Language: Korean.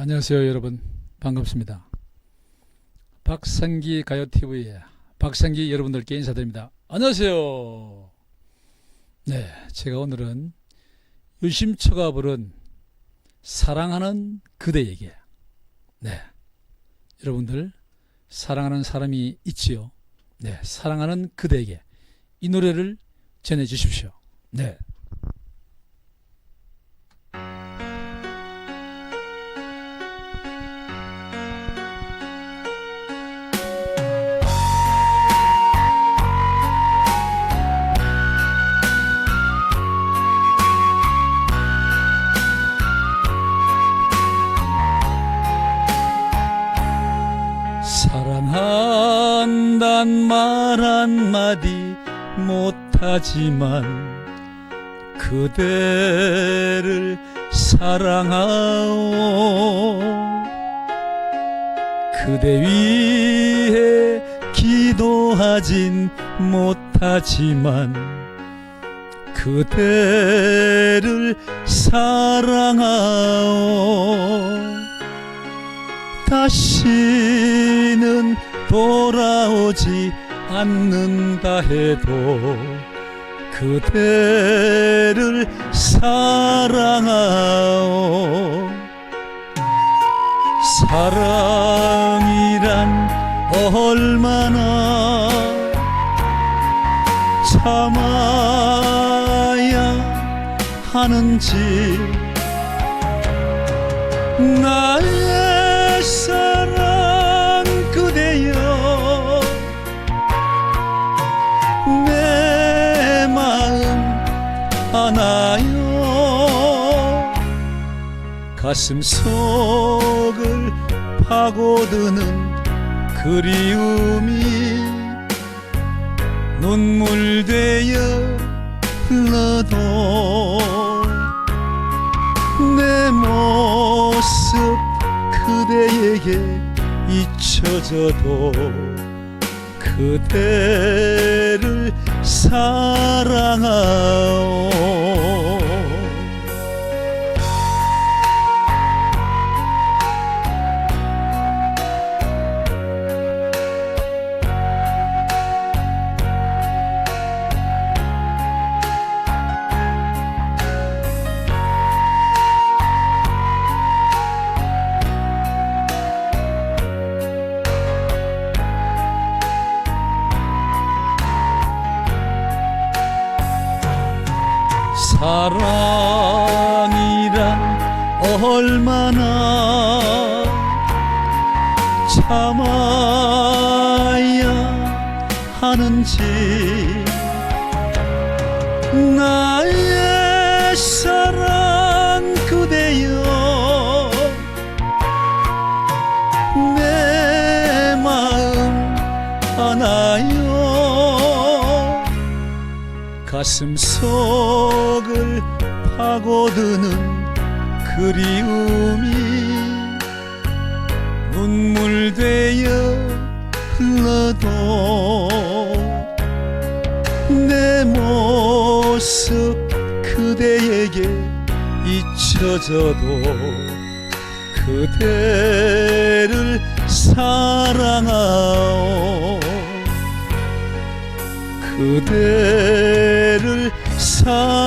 안녕하세요 여러분 반갑습니다. 박상기 가요TV의 박상기 여러분들께 인사드립니다. 안녕하세요. 네, 제가 오늘은 유심초가 부른 사랑하는 그대에게 네, 여러분들 사랑하는 사람이 있지요. 네, 사랑하는 그대에게 이 노래를 전해 주십시오. 네. 사랑한단 말 한마디 못하지만 그대를 사랑하오. 그대 위해 기도하진 못하지만 그대를 사랑하오. 다시 는 돌아오지 않는다 해도 그대를 사랑하오. 사랑이란 얼마나 참아야 하는지 나의 사 아나요. 가슴 속을 파고드는 그리움이 눈물 되어 흘러도 내 모습 그대에게 잊혀져도 그대를 사랑하오 사랑이란 얼마나 참아야 하는지 나의 사 가슴 속을 파고드는 그리움이 눈물 되어 흘러도 내 모습 그대에게 잊혀져도 그대를 사랑하오 그대를 사랑하오